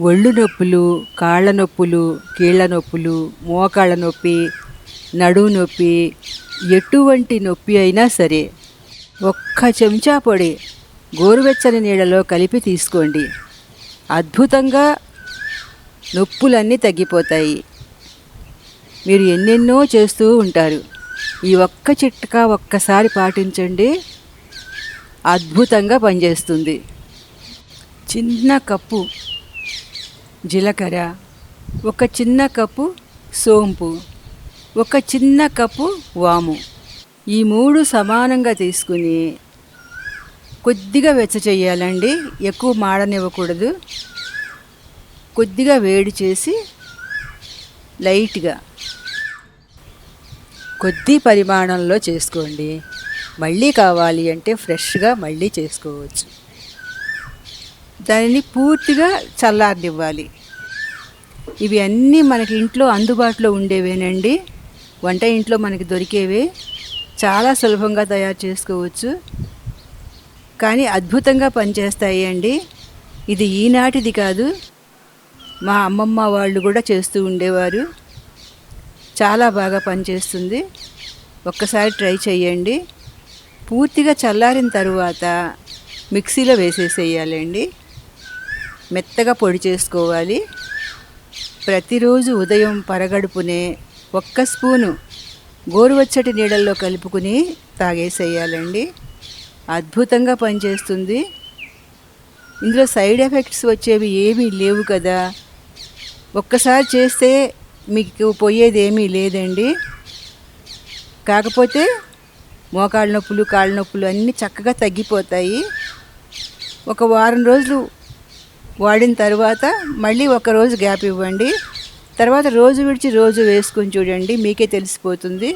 ఒళ్ళు నొప్పులు కాళ్ళ నొప్పులు కీళ్ళ నొప్పులు మోకాళ్ళ నొప్పి నడువు నొప్పి ఎటువంటి నొప్పి అయినా సరే ఒక్క చెంచా పొడి గోరువెచ్చని నీళ్ళలో కలిపి తీసుకోండి. అద్భుతంగా నొప్పులన్నీ తగ్గిపోతాయి. మీరు ఎన్నెన్నో చేస్తూ ఉంటారు. ఈ ఒక్క చిట్కా ఒక్కసారి పాటించండి. అద్భుతంగా పనిచేస్తుంది. చిన్న కప్పు జీలకర్ర ఒక చిన్న కప్పు సోంపు ఒక చిన్న కప్పు వాము. ఈ మూడు సమానంగా తీసుకుని కొద్దిగా వెచ్చ చేయాలండి. ఎక్కువ మాడనివ్వకూడదు. కొద్దిగా వేడి చేసి లైట్గా కొద్ది పరిమాణంలో చేసుకోండి. మళ్ళీ కావాలి అంటే ఫ్రెష్గా మళ్ళీ చేసుకోవచ్చు. దానిని పూర్తిగా చల్లారనివ్వాలి. ఇవి అన్నీ మనకి ఇంట్లో అందుబాటులో ఉండేవేనండి. వంట ఇంట్లో మనకి దొరికేవే. చాలా సులభంగా తయారు చేసుకోవచ్చు. కానీ అద్భుతంగా పనిచేస్తాయి అండి ఇది ఈనాటిది కాదు. మా అమ్మమ్మ వాళ్ళు కూడా చేస్తూ ఉండేవారు. చాలా బాగా పనిచేస్తుంది. ఒక్కసారి ట్రై చేయండి పూర్తిగా చల్లారిన తరువాత మిక్సీలో వేసేసేయాలండి. మెత్తగా పొడి చేసుకోవాలి. ప్రతిరోజు ఉదయం పరగడుపునే ఒక్క స్పూను గోరువెచ్చటి నీళ్ళల్లో కలుపుకుని తాగేసేయాలండి. అద్భుతంగా పనిచేస్తుంది. ఇందులో సైడ్ ఎఫెక్ట్స్ వచ్చేవి ఏమీ లేవు కదా. ఒక్కసారి చేస్తే మీకు పోయేది ఏమీ లేదండి. కాకపోతే మోకాళ్ళ నొప్పులు కాళ్ళ నొప్పులు అన్నీ చక్కగా తగ్గిపోతాయి. ఒక వారం రోజులు వాడిన తర్వాత మళ్ళీ ఒక రోజు గ్యాప్ ఇవ్వండి. తర్వాత రోజు విడిచి రోజు వేసుకొని చూడండి మీకే తెలిసిపోతుంది.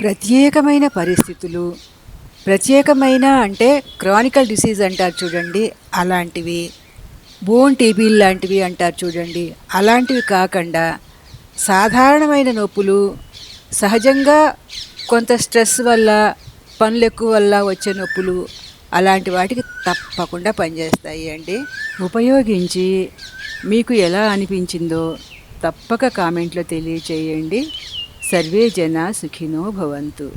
ప్రత్యేకమైన పరిస్థితులు. ప్రత్యేకమైన అంటే క్రానికల్ డిసీజ్ అంటారు చూడండి అలాంటివి. బోన్ టీబీ లాంటివి అంటారు చూడండి అలాంటివి కాకుండా సాధారణమైన నొప్పులు సహజంగా కొంత స్ట్రెస్ వల్ల పనులు ఎక్కువ వల్ల వచ్చే నొప్పులు అలాంటి వాటికి తప్పకుండా పనిచేస్తాయి అండి. ఉపయోగించి మీకు ఎలా అనిపించిందో తప్పక కామెంట్లో తెలియచేయండి. సర్వే జన సుఖినో భవంతు.